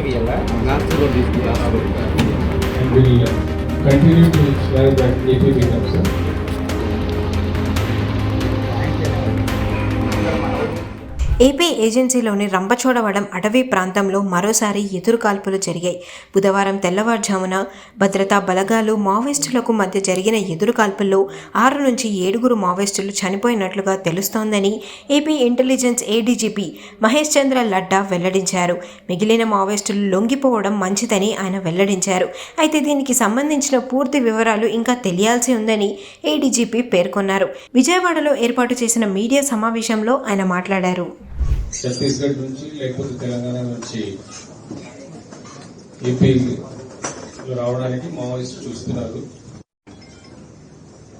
ಇದೆಯಲ್ಲ ಲಾಸ್ಟ್ಗೊಂದು ಇದೆಯಲ್ಲ And we'll continue to ensure that AP becomes a AP ఏజెన్సీలోని రంపచోడవడం అటవీ ప్రాంతంలో మరోసారి ఎదురుకాల్పులు జరిగాయి. బుధవారం తెల్లవారుజామున భద్రతా బలగాలు మావోయిస్టులకు మధ్య జరిగిన ఎదురుకాల్పుల్లో ఆరు నుంచి ఏడుగురు మావోయిస్టులు చనిపోయినట్లుగా తెలుస్తోందని AP intelligence ADGP Mahesh Chandra Ladda వెల్లడించారు. మిగిలిన మావోయిస్టులు లొంగిపోవడం మంచిదని ఆయన వెల్లడించారు. అయితే దీనికి సంబంధించిన పూర్తి వివరాలు ఇంకా తెలియాల్సి ఉందని ఏడీజీపీ పేర్కొన్నారు. విజయవాడలో ఏర్పాటు చేసిన మీడియా సమావేశంలో ఆయన మాట్లాడారు. ఛత్తీస్గఢ్ నుంచి లేకపోతే తెలంగాణ నుంచి ఏపీ రావడానికి మావోయిస్ట్ చూస్తున్నారు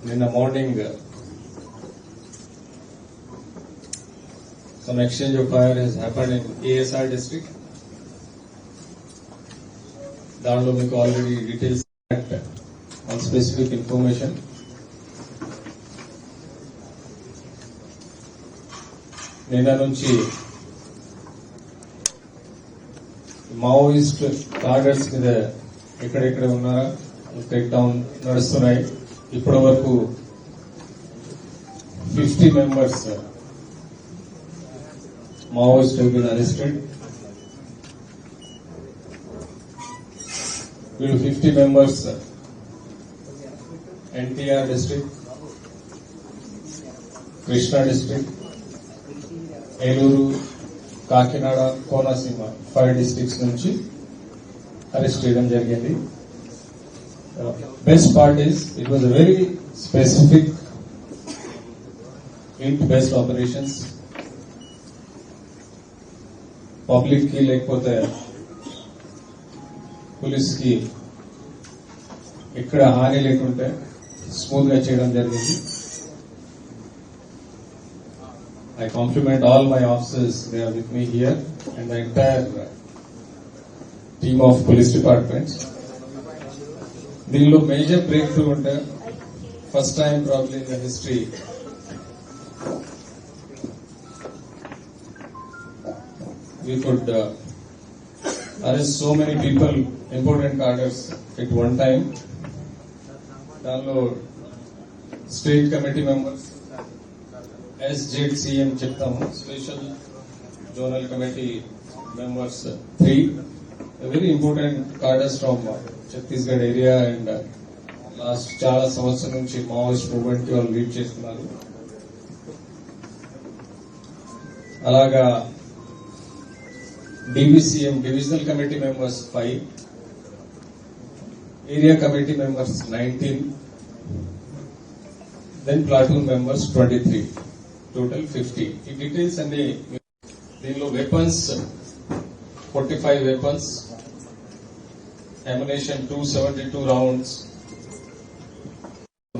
నిన్న morning some exchange of fire has happened in ASR district. దానిలో మీకు already details on specific information నిన్న నుంచి మావోయిస్ట్ టార్గెట్స్ మీద ఎక్కడెక్కడ ఉన్నారా టేక్ డౌన్ నడుస్తున్నాయి. ఇప్పటి వరకు fifty members Maoist been arrested వీళ్ళు fifty members NTR district Krishna district Eluru Kakinada Konaseema five districts నుంచి అరెస్ట్ చేయడం జరిగింది. Best part is it was very specific ఇంట్ బెస్ట్ ఆపరేషన్స్ పబ్లిక్కి లేకపోతే పోలీస్కి ఎక్కడ హాని లేకుంటే స్మూత్గా చేయడం జరిగింది. I compliment all my officers, they are with me here, and the entire uh, team of police departments. దీనిలో మేజర్ బ్రేక్ త్రూ ఉంటే first time probably in the history we could uh, arrest so many people, important cadres at one time. దానిలో state committee members SZCM చెప్తాము. Special zonal committee members three very important cadres from Chhattisgarh area and last చాలా సంవత్సరం నుంచి Maoist మూవ్మెంట్కి వాళ్ళు lead చేస్తున్నారు. అలాగా DVCM divisional committee members five area committee members nineteen then platoon members twenty three total fifty ఈ details అన్ని దీనిలో weapons forty five weapons ammunition two seventy two rounds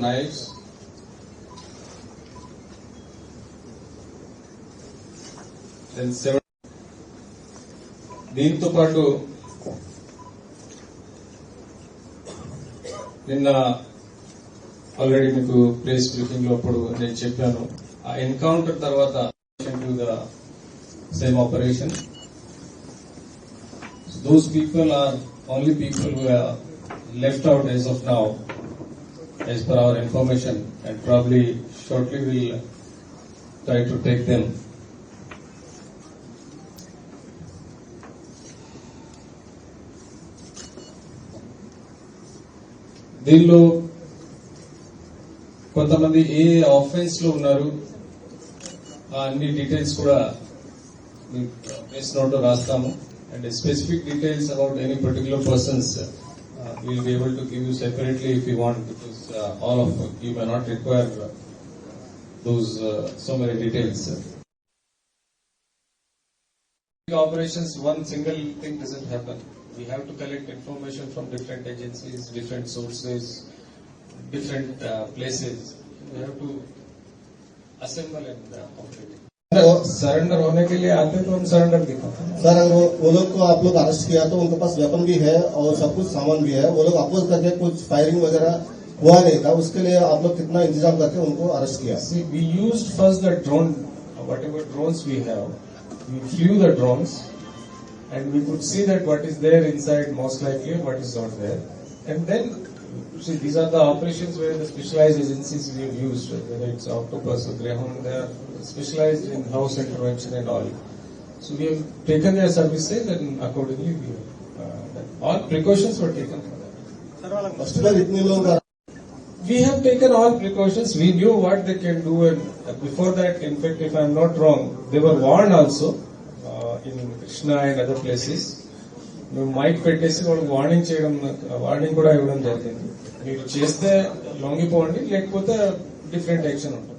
knives దీంతో పాటు నిన్న ఆల్రెడీ మీకు ప్లేస్ బ్రీఫింగ్లో అప్పుడు నేను చెప్పాను. ఆ ఎన్కౌంటర్ తర్వాత to the same operation those people are only people left out as of now as per our information and probably shortly will try to take them దీనిలో కొంతమంది ఏ ఆఫెన్స్లో ఉన్నారు ఆ అన్ని డీటెయిల్స్ కూడా ప్లేస్ నోట్లో రాస్తాము and specific details about any particular persons will be able to give you separately if you want because all of you may not require those so many details operations, one single thing doesn't happen. We have to collect information from different agencies, different sources, different uh, places. तो surrender होने के लिए आते तो हम surrender दिखाते sir वो, वो लोग को आप लोग अरेस्ट किया तो उनके पास वेपन भी है और सब कुछ सामान भी है। वो लोग अपोज करके कुछ फायरिंग वगैरह हुआ नहीं था। उसके लिए आप लोग कितना इंतज़ाम करके उनको अरेस्ट किया? We use first the drone whatever drone we have flew the and we could see that what is there inside most likely what is not there and then see, these are the operations where the specialized agencies we have used, whether it's Octopus or Greyhound, they are specialized in house intervention and all. So we have taken their services and accordingly we have, uh, all precautions were taken for that. We have taken all precautions. We knew what they can do, and uh, before that, in fact, if I'm not wrong, they were warned also uh, in Krishna and other places. మేము mic పెట్టేసి వాళ్ళకి warning చేయడం warning కూడా ఇవ్వడం జరిగింది. మీరు చేస్తే లొంగిపోండి లేకపోతే డిఫరెంట్ యాక్షన్ ఉంటుంది.